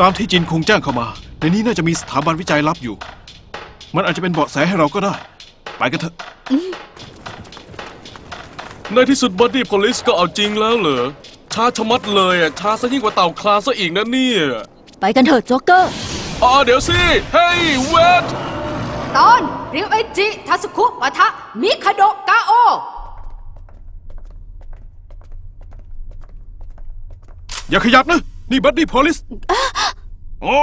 ตามที่จินคงแจ้งเข้ามา ในนี้น่าจะมีสถาบันวิจัยลับอยู่ มันอาจจะเป็นเบาะแสให้เราก็ได้ ไปกันเถอะ ในที่สุดบัดดี้พลิสก็เอาจริงแล้วเหรอช้าชะมัดเลยอะช้าซะยิ่งกว่าเต่าคลาซะอีกนะเนี่ยไปกันเถอะโจ๊กเกอร์ อ๋อเดี๋ยวสิเฮ้ยเวทตอนริวเอจิทาสุคุปะทะมิคาโดะกาโอ อย่าขยับนะ นี่บัดดี้พลิส โอ้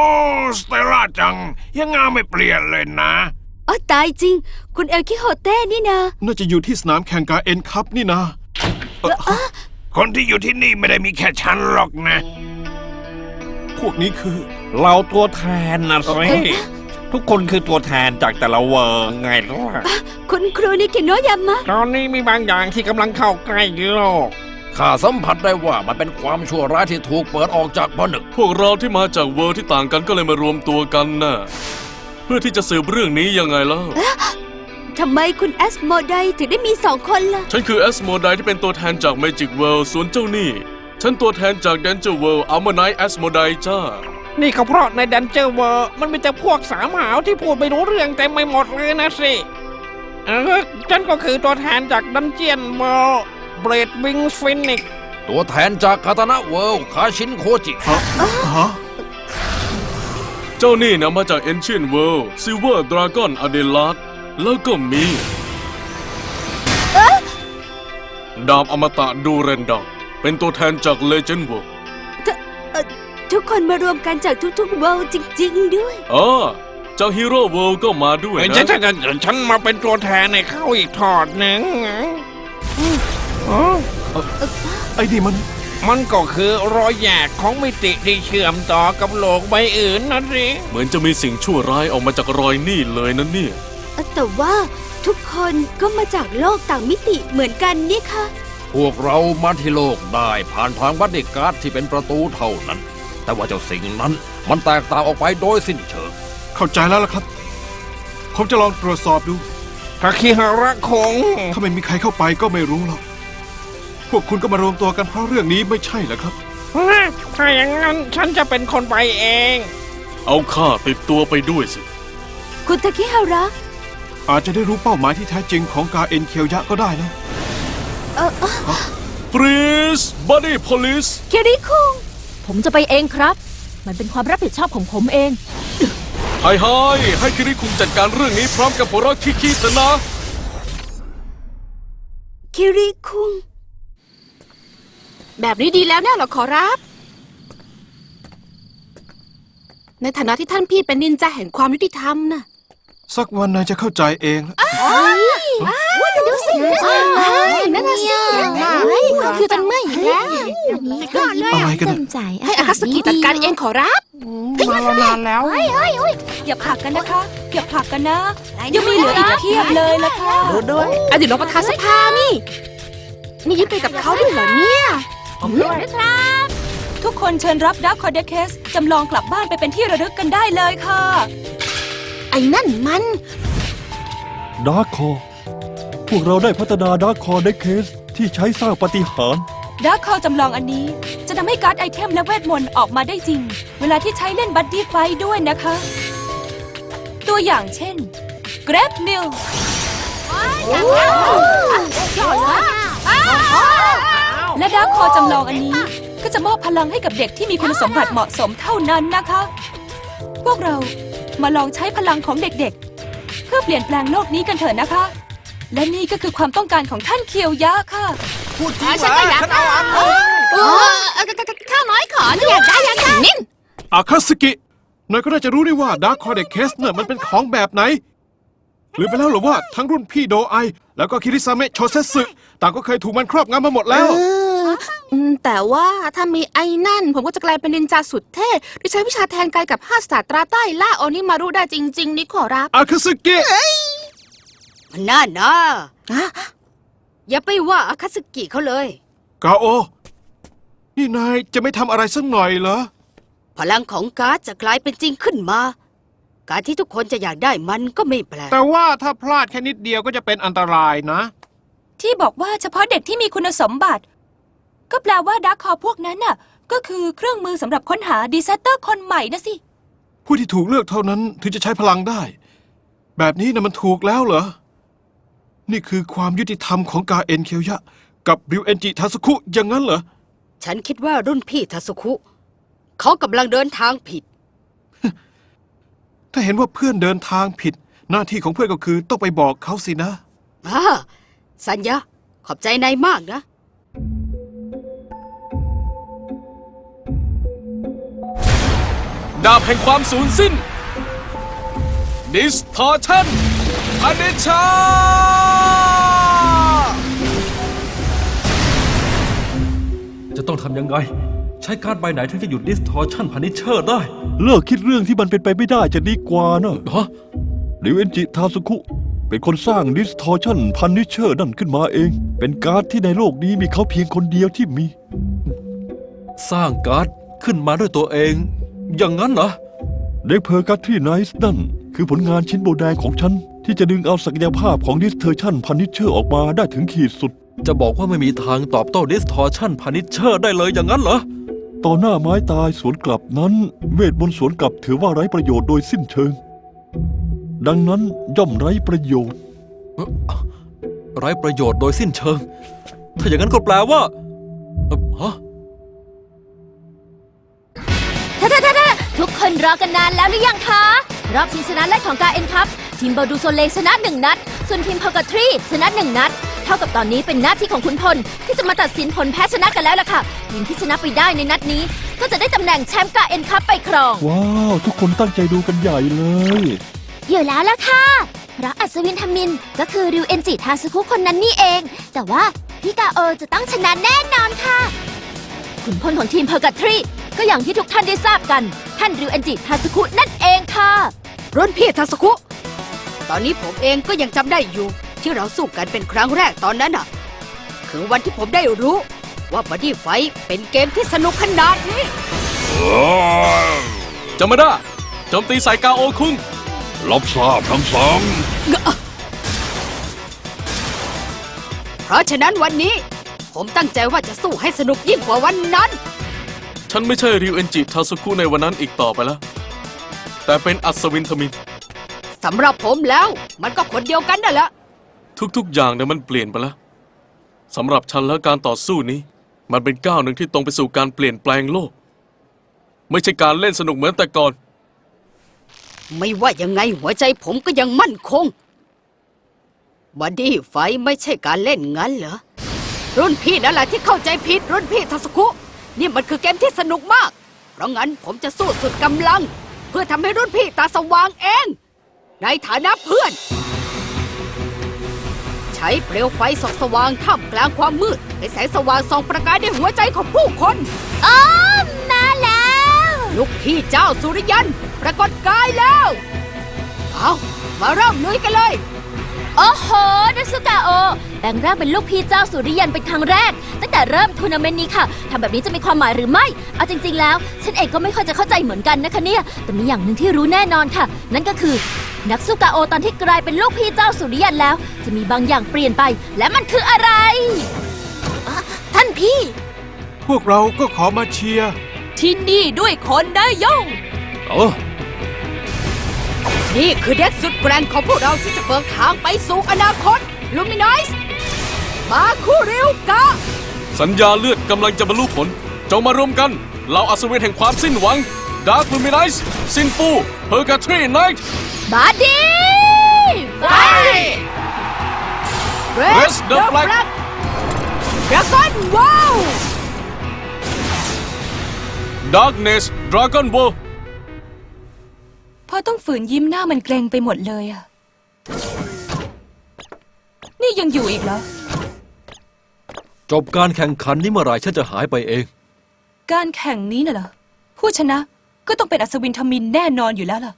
สเตลล่าจัง ยังงามไม่เปลี่ยนเลยนะ อ๋อตายจริง คุณเอลคิโฮเต้นี่นะน่าจะอยู่ที่สนามแข่งกาเอ็นคัพนี่นะเอ่อคนที่อยู่ที่นี่ไม่ได้มีแค่ฉันหรอกนะ พวกนี้คือ เราตัวแทนนะสิทุกคนคือตัวแทนจากแต่ละเวอร์ไงล่ะคุณครูนิกิโนะยามะ ตอนนี้มีบางอย่างที่กำลังเข้าใกล้โลก ข้าสัมผัสได้ว่ามันเป็นความชั่วร้ายที่ถูกเปิดออกจากผนึกพวกเราที่มาจากเวิร์ที่ต่างกันก็เลยมารวมตัวกันน่ะเพื่อที่จะสืบเรื่องนี้ยังไงล่ะทำไมคุณแอสโมไดถึงได้มีสองคนล่ะ ฉันคือแอสโมไดที่เป็นตัวแทนจาก Magic World ส่วนเจ้านี่ ฉันตัวแทนจาก Danger World อัลมาไนแอสโมไดจ้า นี่ก็เพราะในดันเจอร์เวอร์มันมีแต่พวกสามหาวที่พูดไม่รู้เรื่องเต็มไปหมดเลยนะสิ เออฉันก็คือตัวแทนจากดันเจียนเวอร์ เบรดวิงฟินิกตัวแทนจากคาตานะเวิลด์คาชินโคจิ ฮะฮะเจ้านี่นะมาจาก Ancient World Silver Dragon a d e l a d แล้วก็มี ดาบอมตะดูเรนดาเป็นตัวแทนจาก Legend World เอ่อทุกคนมารวมกันจากทุกๆเวลจริง ๆ ด้วยอ๋อจาก Hero World ก็มาด้วยเอ้ยนะ ฉันฉันฉันฉันมาเป็นตัวแทนในเข้าอีกทอดหนึ่งอ๋อ ไอ้นี่มัน มันก็คือรอยแยกของมิติที่เชื่อมต่อกับโลกใบอื่นนะสิเหมือนจะมีสิ่งชั่วร้ายออกมาจากรอยนี่เลยนะเนี่ยแต่ว่าทุกคนก็มาจากโลกต่างมิติเหมือนกันนี่ค่ะพวกเรามาที่โลกได้ผ่านทางบัตดิการ์ดที่เป็นประตูเท่านั้น แต่ว่าเจ้าสิ่งนั้นมันแตกต่างออกไปโดยสิ้นเชิง เข้าใจแล้วล่ะครับ ผมจะลองตรวจสอบดู ทาคิฮาระคง ถ้าไม่มีใครเข้าไปก็ไม่รู้หรอกพ วกคุณก็มารวมตัวกันเพราะเรื่องนี้ไม่ใช่เหรอครับ ถ้าอย่างนั้นฉันจะเป็นคนไปเอง เอาข้าติดตัวไปด้วยสิ คุณทาคิฮาระ อาจจะได้รู้เป้าหมายที่แท้จริงของกาเอ็นเคียวยะก็ได้นะเออเอ่อ Freeze Body Police เคริคุงผมจะไปเองครับ มันเป็นความรับผิดชอบของผมเอง ไฮไฮให้คิริคุงจัดการเรื่องนี้พร้อมกับหัวเราะคิๆเถอะนะ คิริคุง แบบนี้ดีแล้วแน่เหรอขอรับ ในฐานะที่ท่านพี่เป็นนินจาแห่งความยุติธรรมน่ะสักวันนายจะเข้าใจเองดูสินั่นน่ะสิคือกันเมื่อยอีกแล้วก่อนเลยอะไรกันน่ะให้อาคาสกิจัดการเองขอรับมานานแล้ว อย่าผลักกันนะคะ อย่าผลักกันนะ ยังมีเหลืออีกเพียบเลยละค่ะอดีตรองประธานสภานี่ นี่ยิ้มไปกับเขาด้วยเหรอเนี่ย ทุกคนเชิญรับดักคอเดเคสจำลองกลับบ้านไปเป็นที่ระลึกกันได้เลยค่ะ ไอ้นั่นมัน ดาร์คคอพวกเราได้พัฒนาดาร์คคอเด็กเคสที่ใช้สร้างปาฏิหารย์ดักคอจำลองอันนี้จะทำให้การ์ดไอเทมและเวทมนต์ออกมาได้จริง เวลาที่ใช้เล่นบัดดี้ไฟท์ด้วยนะคะ ตัวอย่างเช่นเกรฟนิล และดาร์คคอจำลองอันนี้ ก็จะมอบพลังให้กับเด็กที่มีคุณสมบัติเหมาะสมเท่านั้นนะคะ พวกเรามาลองใช้พลังของเด็กๆ เพื่อเปลี่ยนแปลงโลกนี้กันเถอะนะคะ และนี่ก็คือความต้องการของท่านเคียวยะค่ะฉันก็อยากได้เออข้าน้อยขออยากได้อยากได้นิ่นอาคาสกินายก็น่าจะรู้นี่ว่าดาร์คคอเด็กเคสเนี่ยมันเป็นของแบบไหน หรือไปแล้วเหรือว่าทั้งรุ่นพี่โดไอ แล้วก็คิริซาเมะโชเซสึต่างก็เคยถูกมันครอบงำมาหมดแล้ว เออ อืมแต่ว่าถ้ามีไอ้นั่น ผมก็จะกลายเป็นนินจาสุดเท่ที่ใช้วิชาแทงไกลกับห้าสตาตราใต้ล่าโอนิมารุได้จริง ๆ นี่ขอรับอาคาสกิน่านะอย่าไปว่าอาคาสึกิเขาเลย กาโอ นี่นายจะไม่ทำอะไรสักหน่อยเหรอ พลังของการ์ดจะกลายเป็นจริงขึ้นมา การที่ทุกคนจะอยากได้มันก็ไม่แปลกแต่ว่าถ้าพลาดแค่นิดเดียวก็จะเป็นอันตรายนะ ที่บอกว่าเฉพาะเด็กที่มีคุณสมบัติ ก็แปลว่าดักคอพวกนั้นน่ะ ก็คือเครื่องมือสำหรับค้นหาดีเซตเตอร์คนใหม่นะสิ ผู้ที่ถูกเลือกเท่านั้นถึงจะใช้พลังได้ แบบนี้นะมันถูกแล้วเหรอ นี่คือความยุติธรรมของกาเอ็นเคียวยะ กับริวเอนจิทาสุคุอย่างนั้นเหรอ ฉันคิดว่ารุ่นพี่ทัสุคุ เขากำลังเดินทางผิด ถ้าเห็นว่าเพื่อนเดินทางผิด หน้าที่ของเพื่อนก็คือต้องไปบอกเขาสินะ อ่าสัญญาขอบใจนายมากนะ ดาบแห่งความสูญสิ้น Distortion อเนชา จะต้องทำยังไง ใช้การ์ดใบไหนถึงจะหยุด distortion punisher ได้เลิกคิดเรื่องที่มันเป็นไปไม่ได้จะดีกว่านะฮะริวเอนจิทาสุคุ เป็นคนสร้าง Distortion Punisher นั่นขึ้นมาเอง เป็นการ์ดที่ในโลกนี้มีเขาเพียงคนเดียวที่มี สร้างการ์ดขึ้นมาด้วยตัวเอง อย่างนั้นเหรอ เด็กเพอร์กัตที่ไนส์นั่น คือผลงานชิ้นโบแดงของฉัน ที่จะดึงเอาศักยภาพของ Distortion Punisher ออกมาได้ถึงขีดสุด จะบอกว่าไม่มีทางตอบโต้ distortion punisher ได้เลยอย่างนั้นเหรอ ต่อหน้าไม้ตายสวนกลับนั้นเวทมนต์สวนกลับถือว่าไร้ประโยชน์โดยสิ้นเชิง ดังนั้นย่อมไร้ประโยชน์ ไร้ประโยชน์โดยสิ้นเชิง ถ้าอย่างนั้นก็แปลว่าเอ่อฮะ รอกันนานแล้วหรือยังคะ รอบชิงชนะแรกของกาเอ็นครับ ทีมเบอร์ดูโซเลชนะหนึ่งนัด ส่วนทีมพากาทรีชนะหนึ่งนัด เท่ากับตอนนี้เป็นหน้าที่ของคุณพล ที่จะมาตัดสินผลแพ้ชนะกันแล้วล่ะค่ะ ทีมที่ชนะไปได้ในนัดนี้ ก็จะได้ตำแหน่งแชมป์กาเอ็นครับไปครอง ว้าว ทุกคนตั้งใจดูกันใหญ่เลย อยู่แล้วล่ะค่ะเพราะอัศวินทมินก็คือริวเอนจิทาสุคุคนนั้นนี่เอง แต่ว่าพี่กาโอจะต้องชนะแน่นอนค่ะ ขุนพลของทีมเพอร์กัตทรีก็อย่างที่ทุกท่านได้ทราบกัน ท่านริวเอนจิทาสุคุนั่นเองค่ะ รุ่นพี่ทัสุคุ ตอนนี้ผมเองก็ยังจำได้อยู่ ที่เราสู้กันเป็นครั้งแรกตอนนั้นน่ะ คือวันที่ผมได้รู้ว่าบอดี้ไฟท์เป็นเกมที่สนุกขนาดนี้ จามาด้าโจมตีใส่กาโอคุงรับทราบทั้งสองเพราะฉะนั้นวันนี้ ผมตั้งใจว่าจะสู้ให้สนุกยิ่งกว่าวันนั้น ฉันไม่ใช่ริวเอนจิทาสุคุในวันนั้นอีกต่อไปแล้ว แต่เป็นอัศวินทมิน สำหรับผมแล้ว มันก็คนเดียวกันนั่นแหละ ทุกๆ อย่างเนี่ยมันเปลี่ยนไปแล้วสำหรับฉันแล้วการต่อสู้นี้ มันเป็นก้าวหนึ่งที่ตรงไปสู่การเปลี่ยนแปลงโลก ไม่ใช่การเล่นสนุกเหมือนแต่ก่อน ไม่ว่ายังไงหัวใจผมก็ยังมั่นคงบอดี้ไฟท์ไม่ใช่การเล่นงั้นเหรอ รุ่นพี่นั่นแหละที่เข้าใจผิดรุ่นพี่ทัศคุ นี่มันคือเกมที่สนุกมาก เพราะงั้นผมจะสู้สุดกำลัง เพื่อทำให้รุ่นพี่ตาสว่างเอง ในฐานะเพื่อน ใช้เปลวไฟส่องสว่างท่ามกลางความมืดให้แสงสว่างส่องประกายในหัวใจของผู้คนอ๋อมาแล้ว ลูกพี่เจ้าสุริยัน ปรากฏกายแล้ว เอามาเริ่มลุยกันเลย โอ้โหนักสุกาโอ แปลงร่างเป็นลูกพี่เจ้าสุริยันเป็นครั้งแรก ตั้งแต่เริ่มทัวร์นาเมนต์นี้ค่ะทำแบบนี้จะมีความหมายหรือไม่ เอาจริง ๆ แล้ว ฉันเองก็ไม่ค่อยจะเข้าใจเหมือนกันนะคะเนี่ย แต่มีอย่างหนึ่งที่รู้แน่นอนค่ะ นั่นก็คือ นักสุกาโอตอนที่กลายเป็นลูกพี่เจ้าสุริยันแล้ว จะมีบางอย่างเปลี่ยนไป และมันคืออะไรอะท่านพี่ พวกเราก็ขอมาเชียร์ ที่นี่ด้วยคนได้ย่องเออนี่คือเด็กสุดแกร่งของพวกเราที่จะเปิดทางไปสู่อนาคตลูมิน i ส มาคูริวกะ สัญญาเลือดกำลังจะบรรลุผล จงมารวมกันเหล่าอัศวินแห่งความสิ้นหวังดาร์คลูมิไนส์ซินฟูเพอร์กาทรีไนท์บาดีไป Rest the flag ดราก้อนว้าวดาร์กเนสดราก้อนโบพ่อต้องฝืนยิ้มหน้ามันเกรงไปหมดเลยอะนี่ยังอยู่อีกเหรอ จบการแข่งขันนี้เมื่อไหร่ฉันจะหายไปเอง การแข่งนี้น่ะเหรอผู้ชนะก็ต้องเป็นอัศวินทมินแน่นอนอยู่แล้วล่ะ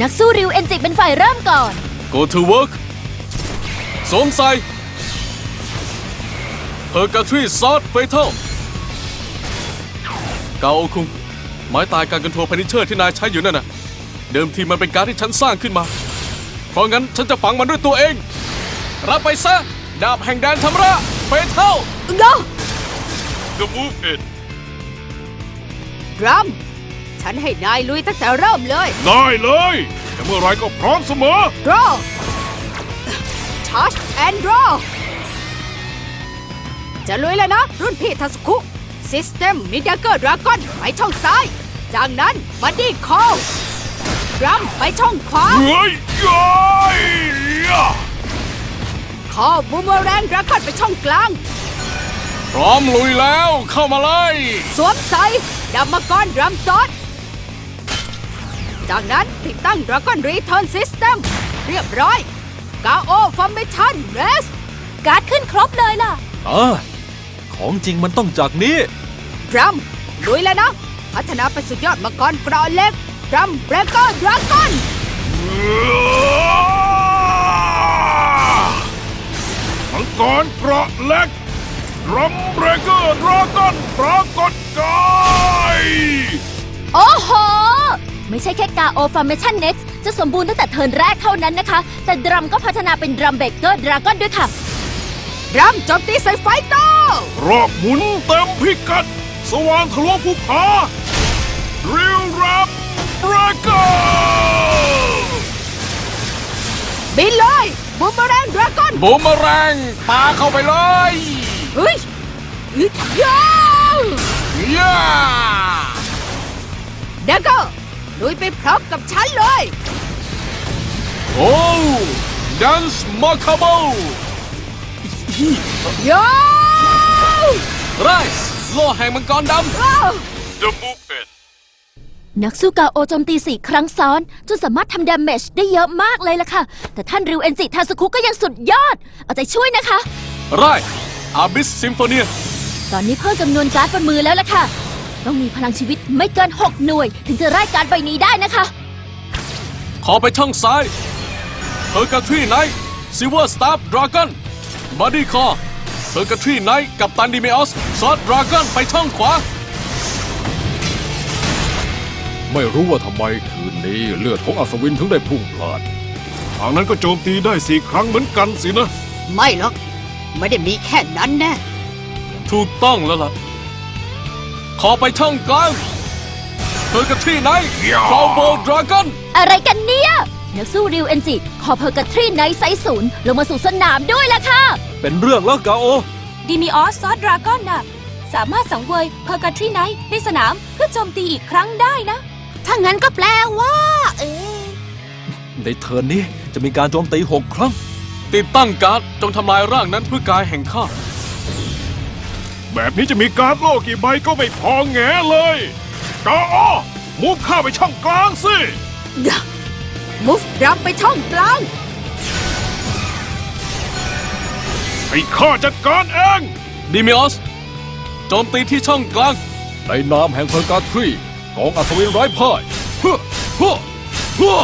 นักสู้ริวเอนจิเป็นฝ่ายเริ่มก่อน Go to work สวมใส่เพอร์กาทรีซอสเฟเทลเกาโอคุงไม้ตายการกันทัวร์พนิเชอร์ที่นายใช้อยู่นั่นน่ะ เดิมทีมันเป็นการดที่ฉันสร้างขึ้นมา เพราะงั้นฉันจะฝังมันด้วยตัวเอง รับไปซะ ดาบแห่งแดนชำระเฟเทลเดา The Move It รัม ฉันให้นายลุยตั้งแต่เริ่มเลยได้เลยแต่เมื่อไรก็พร้อมเสมอ draw charge and draw จะลุยแล้วนะ รุ่นพี่ทัสคุ System m i d a g e r Dragon ไปช่องซ้าย จากนั้น Buddy Call รัมไปช่องขวา เฮ้ยย้อย ยะคอบูมแรงดราก้อนไปช่องกลาง พร้อมลุยแล้วเข้ามาเลยสวมใส่ดับมังกรดรัมซอสจากนั้นติดตั้ง Dragon Return System เรียบร้อยกาโอฟอร์เมชันเรสการ์ดขึ้นครบเลยล่ะอ่าของจริงมันต้องจากนี้ดรัมลุยแล้วนะ พัฒนาไปสุดยอดมังกรเกรอเล็กดรัมเบรกเกอร์ดราก้อน กรเกราะเล็กรัมเบรเกอร์ดราก้อนปรากฏกายโอ้โห ไม่ใช่แค่กาโอฟอร์เมชันเน็ตจะสมบูรณ์ตั้งแต่เทิร์นแรกเท่านั้นนะคะ แต่ดรัมก็พัฒนาเป็นดรัมเบเกอร์ดราก้อนด้วยค่ะ ดรัมโจมตีใส่ไฟโตรอบหมุนเต็มพิกัด สว่างทะลวงภูผาริวรัมเบรเกอร์บินเลยบูมแรงดราก้อน บูมเมอแรงปาเข้าไปเลยเฮ้ยอึดยาวย่าเด็กก็ลุยไปพร้อมกับฉันเลย โอ้ดันส์มาคาโบโยไรโล่แห่งมังกรด The Move It นักสู้กาโอโจมตีสี่ครั้งซ้อน จนสามารถทำดาเมจได้เยอะมากเลยล่ะค่ะ แต่ท่านริวเอนจิทาสุคุก็ยังสุดยอด เอาใจช่วยนะคะำไรอาบิสซิมโฟเนียตอนนี้เพิ่มจำนวนการ์ดบนมือแล้วล่ะค่ะ ต้องมีพลังชีวิตไม่เกิน 6 หน่วย ถึงจะไล่การ์ดใบนี้ได้นะคะ ขอไปช่องซ้ายเฮอร์กาทรีไนท์ซิลเวอร์สตาร์ดราก้อนบอดี้คอเฮอร์กาทรีไนท์กับตันดิเมออสซอสดราก้อนไปช่องขวา ไม่รู้ว่าทำไมคืนนี้เลือดของอัศวินถึงได้พุ่งพลาดทางนั้นก็โจมตีได้สี่ครั้งเหมือนกันสินะ ไม่หรอก ไม่ได้มีแค่นั้นแน่ถูกต้องแล้วล่ะ ขอไปช่องกลางเฮอร์กาทรีไนท์คราวโบดราก้อนอะไรกันเนี่ย นักสู้ริวเอนจิ ขอเพอร์กาทรีไนท์ไซส์ศูนย์ลงมาสู่สนามด้วยล่ะค่ะ เป็นเรื่องแล้วกาโอดีมีออสซอสดราก้อนน่ะ สามารถสังเวยเพอร์กาทรีไนท์ในสนามเพื่อโจมตีอีกครั้งได้นะ ถ้างั้นก็แปลว่า เอ๊ะในเทิร์นนี้จะมีการโจมตีหกครั้ง ติดตั้งการ์ดจงทำลายร่างนั้นเพื่อกายแห่งข้า แบบนี้จะมีการ์ดโลกกี่ใบก็ไม่พอแงเลยกาอ้อมุกข้าไปช่องกลางสิมุฟดรัมไปช่องกลาง ให้ข้าจัดการเอง ดิเมออส โจมตีที่ช่องกลาง ในนามแห่งเพอร์กาทรี กองอัศวินไร้พ่ายเฮ้อเฮ้อเฮ้อ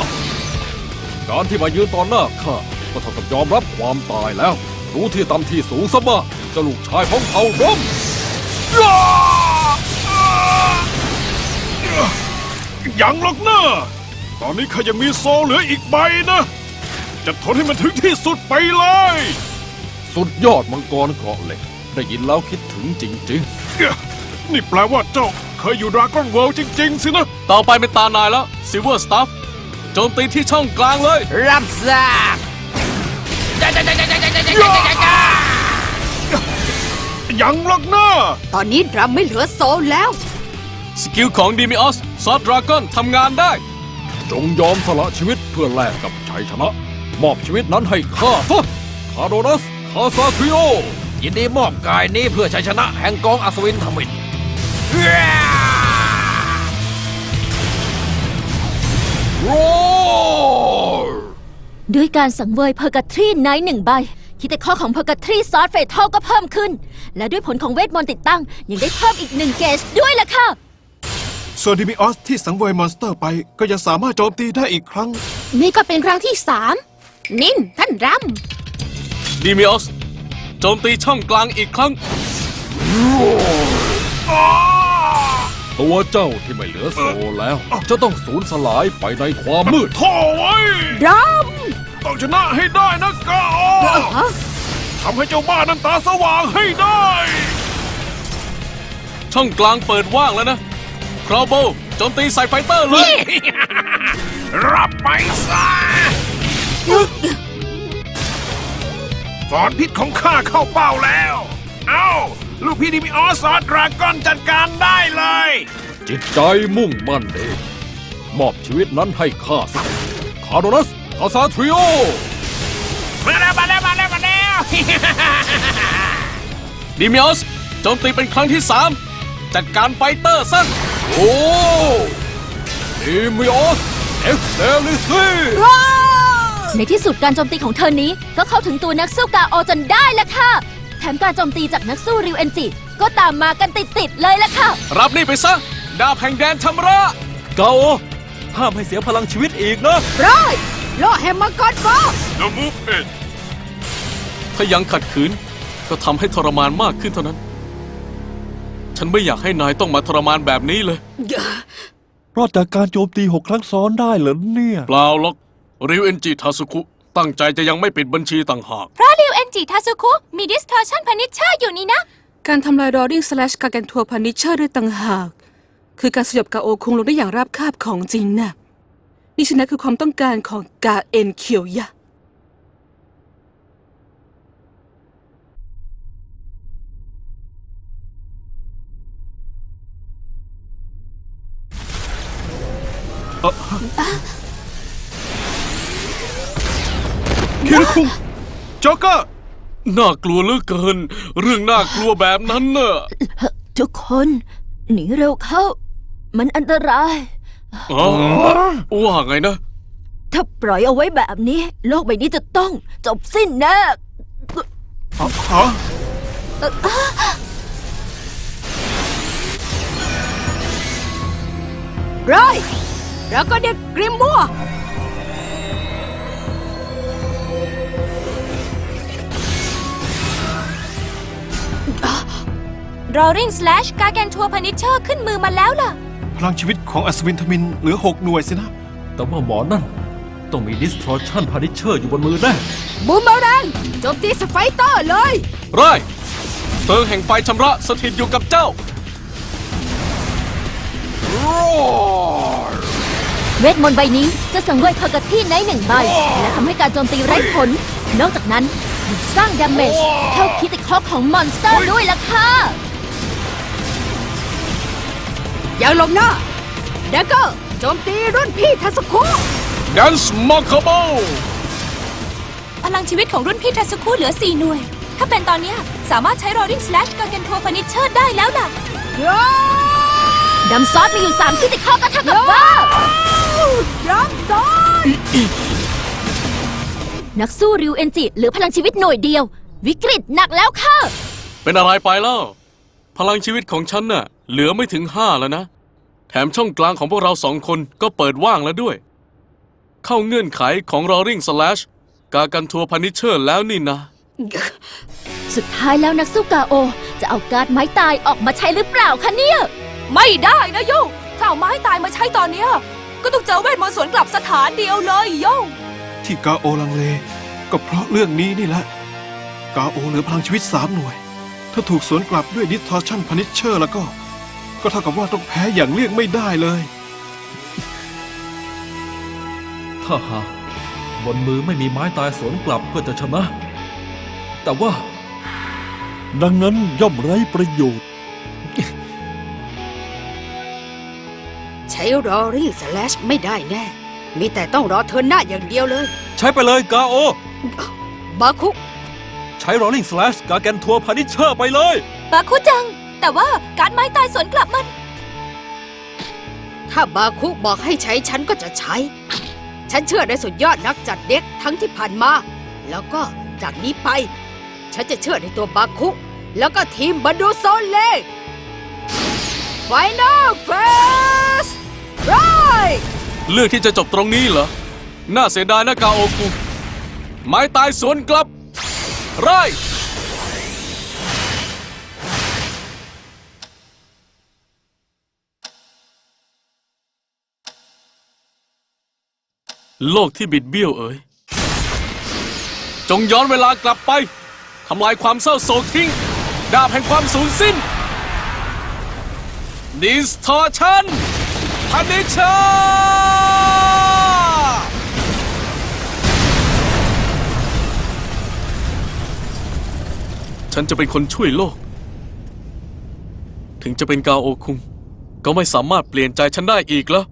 การที่มายืนต่อหน้าข้าก็เท่ากับยอมรับความตายแล้ว รู้ที่ต่ำที่สูงสมากเจะลูกชายของเผ่าดมยังหรอกนะตอนนี้ข้ายังมีโซลเหลืออีกใบนะ จะทนให้มันถึงที่สุดไปเลย สุดยอดมังกรเกราะเหล็ก ได้ยินแล้วคิดถึงจริงนี่แปลว่าเจ้า เคยอยู่ดราก้อนเวิลด์จริง ๆ สินะ ต่อไปเป็นตานายแล้วซิลเวอร์สตาฟโจมตีที่ช่องกลางเลย รับทราบยังหรอกนะตอนนี้ดรัมไม่เหลือโซลแล้ว สกิลของดิมิออสซอสดราก้อนทำงานได้ๆจงยอมสละชีวิตเพื่อแลกกับชัยชนะ มอบชีวิตนั้นให้ข้าซะคาโดนัสคาซาคริโอยินดีมอบกายนี้เพื่อชัยชนะแห่งกองอัศวินทมิน ด้วยการสังเวยเพอร์กาทรีไนท์หนึ่งใบ คิดแต่ข้อของเพอร์กาทรีซอสเฟทัลก็เพิ่มขึ้น และด้วยผลของเวทมนต์ติดตั้ง ยังได้เพิ่มอีกหนึ่งเกจด้วยล่ะค่ะ ส่วนดิมิออสที่สังเวยมอนสเตอร์ไปก็ยังสามารถโจมตีได้อีกครั้ง นี่ก็เป็นครั้งที่สามนินท่านรดิมิออสโจมตีช่องกลางอีกครั้ง ตัวเจ้าที่ไม่เหลือโซแล้ว จะต้องสูญสลายไปในความมืดโท่ไว้ยดรัมต้องชนะให้ได้นะกาอ้อทำให้เจ้าบ้านั้นตาสว่างให้ได้ ช่องกลางเปิดว่างแล้วนะคราวโบโจมตีใส่ไฟเตอร์เลย รับไปซะสอนพิษของข้าเข้าเป้าแล้ว เอ้า ลูกพี่ดิมิออสซอสดราก้อนจัดการได้เลย จิตใจมุ่งมั่นเองมอบชีวิตนั้นให้ข้าสิคาร์โดนัสคาซาทริโอ มาแล้วมาแล้วมาแล้วมาแล้ว ดิมิออสโจมตีเป็นครั้งที่ 3 จัดการไฟเตอร์ซะโอ้ดิมิออสเอ็กเซลิซีในที่สุดการโจมตีของเธอนี้ก็เข้าถึงตัวนักสู้กาโอจนได้แล้วค่ะ แถมการโจมตีจากนักสู้ริวเอนจิ ก็ตามมากันติดๆเลยละค่ะ รับนี่ไปซะ ดาบแห่งแดนชำระเกาห้ามให้เสียพลังชีวิตอีกนะร้อยล่อแฮมมังกรฟ้า The movement ถ้ายังขัดขืน ก็ทำให้ทรมานมากขึ้นเท่านั้น ฉันไม่อยากให้นายต้องมาทรมานแบบนี้เลย รอดจากการโจมตีหกครั้งซ้อนได้เหรอเนี่ย เปล่าหรอกริวเอนจิทาสุคุ ตั้งใจจะยังไม่ปิดบัญชีต่างหาก เพราะริวเอนจิทาสุคุมีดิสทอร์ชันพนิชเชอร์อยู่นี่นะ การทำลาย Roaring Slash กาแกนทัวร์พานิชเชอร์ด้วยต่างหาก คือการสยบกาโอคุงลงได้อย่างราบคาบของจริงน่ะนี่ชนะคือความต้องการของกาเอ็นเคียวยะ คิริคุงโจ๊กเกอร์น่ากลัวเหลือเกิน เรื่องน่ากลัวแบบนั้นเนอะทุกคน หนีเร็วเข้า มันอันตราย อ๋อว่าไงนะ ถ้าปล่อยเอาไว้แบบนี้ โลกใบนี้จะต้องจบสิ้นแน่ฮะร้อยแล้วก็เด็กกริมมัว Roaring Slash กาแกนทัวร์พนิชเชอร์ขึ้นมือมาแล้วล่ะ พลังชีวิตของอัศวินทมินเหลือ 6 หน่วยสินะ แต่ว่าหมอนั่น ต้องมีดิสทรชันพานิชเชอร์อยู่บนมือแน่บูมเมอแรงโจมตีสไฟเตอร์เลย ไรเพลิงแห่งไฟชำระสถิตอยู่กับเจ้าเวทมนต์ใบนี้จะสังเวยพากที่ในหนึ่งใบ และทำให้การโจมตีไร้ผล นอกจากนั้นยังสร้างดาเมจเท่าคิติคอของมอนสเตอร์ด้วยล่ะค่ะอ ย่าหลงหน้าเด็กเกอร์โจมตีรุ่นพี่ทัศคุ Dance m a r k a b l e พลังชีวิตของรุ่นพี่ทัสุคุเหลือ 4 หน่วย ถ้าเป็นตอนเนี้ยสามารถใช้ Roaring Slash กาแกนทัวร์พนิชเชอร์ได้แล้วล่ะดำซอสมีอยู่3คิติคอก็เท่ากับว่าย้ำซ้อนนักสู้ริวเอนจิเหลือพลังชีวิตหน่วยเดียว วิกฤตหนักแล้วค่ะ เป็นอะไรไปแล้ว พลังชีวิตของฉันน่ะ เหลือไม่ถึงห้าแล้วนะ แถมช่องกลางของพวกเราสองคนก็เปิดว่างแล้วด้วย เข้าเงื่อนไขของ Roaring Slash กากันทัวร์พานิเชอร์แล้วนี่นะ สุดท้ายแล้วนักสู้กาโอ จะเอาการ์ดไม้ตายออกมาใช้หรือเปล่าคะเนี่ย ไม่ได้นะโยถ้าเอาไม้ตายมาใช้ตอนเนี้ยก็ต้องเจอเวทมนต์สวนกลับสถานเดียวเลยโยที่กาโอลังเล ก็เพราะเรื่องนี้นี่แหละ กาโอเหลือพลังชีวิต3หน่วย ถ้าถูกสวนกลับด้วยดิสทอร์ชันพ n นิชเชอร์แล้วก็ ก็เท่ากับว่าต้องแพ้อย่างเลี่ยงไม่ได้เลย ถ้าหากบนมือไม่มีไม้ตายสวนกลับก็จะชนะ แต่ว่า ดังนั้นย่อมไร้ประโยชน์ ใช้รอรี่สแลชไม่ได้แน่ มีแต่ต้องรอเธอหน้าอย่างเดียวเลย ใช้ไปเลยกาโอ บาคุ ใช้ Rolling Slash กาแกนทัวร์พานิชเชอร์ไปเลย บาคุจัง แต่ว่าการไม้ตายสวนกลับมัน ถ้าบาคุบอกให้ใช้ฉันก็จะใช้ ฉันเชื่อในสุดยอดนักจัดเด็กทั้งที่ผ่านมา แล้วก็จากนี้ไป ฉันจะเชื่อในตัวบาคุ แล้วก็ทีมบันดูโซเล่ไฟนอลเฟสไรเลือกที่จะจบตรงนี้เหรอ น่าเสียดายนะกาโอคุไม้ตายสวนกลับ ไร โลกที่บิดเบี้ยวเอ๋ย จงย้อนเวลากลับไป ทำลายความเศร้าโศกทิ้ง ดาบแห่งความสูญสิ้น ดิสทอร์ชันพันิชาฉันจะเป็นคนช่วยโลก ถึงจะเป็นกาโอคุง ก็ไม่สามารถเปลี่ยนใจฉันได้อีกแล้ว